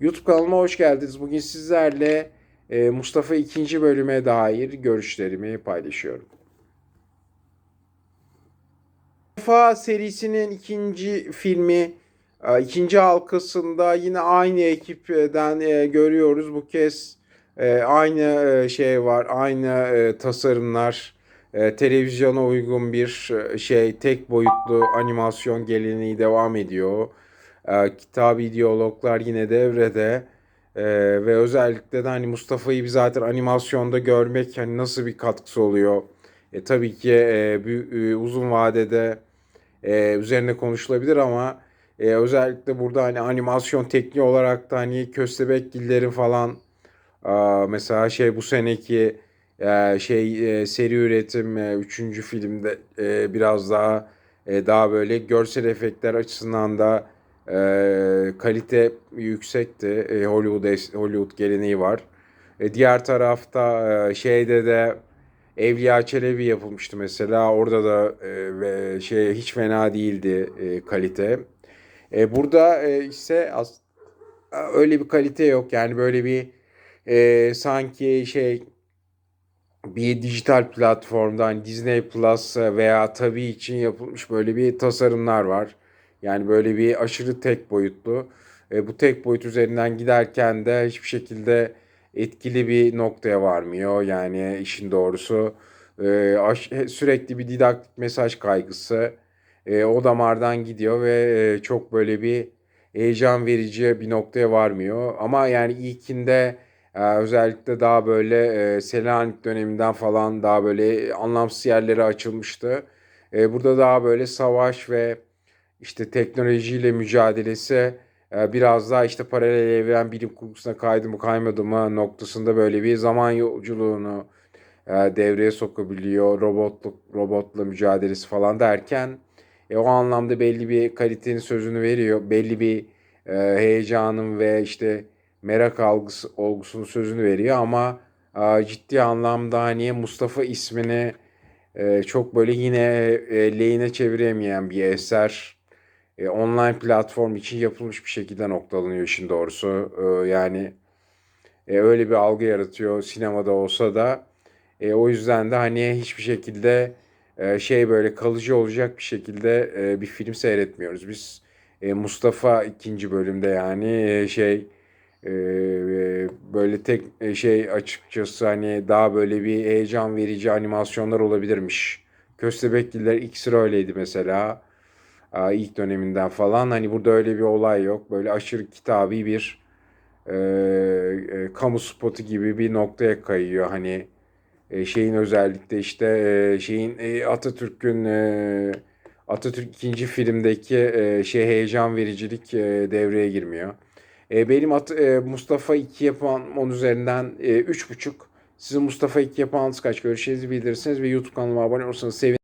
YouTube kanalıma hoş geldiniz. Bugün sizlerle e, Mustafa 2. bölüme dair görüşlerimi paylaşıyorum. Mustafa serisinin ikinci filmi, e, ikinci halkasında yine aynı ekipten e, görüyoruz. Bu kez aynı şey var, aynı tasarımlar, televizyona uygun bir şey, tek boyutlu animasyon geleneği devam ediyor. E, kitabi diyaloglar yine devrede. E, ve özellikle de hani Mustafa'yı bir zaten animasyonda görmek hani nasıl bir katkısı oluyor? E, tabii ki e, bir, e, uzun vadede e, üzerine konuşulabilir ama e, özellikle burada hani animasyon tekniği olarak da hani Köstebekgillerin falan aa, mesela şey bu seneki e, şey e, seri üretim e, üçüncü filmde e, biraz daha e, daha böyle görsel efektler açısından da e, kalite yüksekti. E, Hollywood Hollywood geleneği var. E, diğer tarafta e, şeyde de Evliya Çelebi yapılmıştı mesela. Orada da e, şey hiç fena değildi e, kalite. E, burada e, ise as- öyle bir kalite yok. Yani böyle bir e, sanki şey bir dijital platformda hani Disney Plus veya tabii için yapılmış böyle bir tasarımlar var. Yani böyle bir aşırı tek boyutlu. E, bu tek boyut üzerinden giderken de hiçbir şekilde etkili bir noktaya varmıyor. Yani işin doğrusu e, aş- sürekli bir didaktik mesaj kaygısı e, o damardan gidiyor ve e, çok böyle bir heyecan verici bir noktaya varmıyor. Ama yani ilkinde ee, özellikle daha böyle e, Selanik döneminden falan daha böyle anlamsız yerlere açılmıştı. E, burada daha böyle savaş ve işte teknolojiyle mücadelesi e, biraz daha işte paralel evren bilim kurgusuna kaydı mı kaymadı mı noktasında böyle bir zaman yolculuğunu e, devreye sokabiliyor. Robotluk, robotla mücadelesi falan derken e, o anlamda belli bir kalitenin sözünü veriyor. Belli bir e, heyecanın ve işte merak algısı olgusunun sözünü veriyor ama e, ciddi anlamda hani Mustafa ismini e, çok böyle yine e, lehine çeviremeyen bir eser. E, online platform için yapılmış bir şekilde noktalanıyor işin doğrusu. E, yani e, öyle bir algı yaratıyor sinemada olsa da. E, o yüzden de hani hiçbir şekilde e, şey böyle kalıcı olacak bir şekilde e, bir film seyretmiyoruz. Biz e, Mustafa ikinci bölümde yani e, şey e, böyle tek e, şey açıkçası hani daha böyle bir heyecan verici animasyonlar olabilirmiş. Köstebekliler ilk sıra öyleydi mesela. İlk döneminden falan. Hani burada öyle bir olay yok. Böyle aşırı kitabi bir e, e, kamu spotu gibi bir noktaya kayıyor. Hani e, şeyin özellikle işte e, şeyin e, Atatürk'ün e, Atatürk ikinci filmdeki e, şey heyecan vericilik e, devreye girmiyor. E, benim at, e, Mustafa 2 yapan 10 üzerinden e, 3.5. Sizin Mustafa 2 yapanınız kaç görüşlerinizi bildirirsiniz ve YouTube kanalıma abone olursanız sevinirim.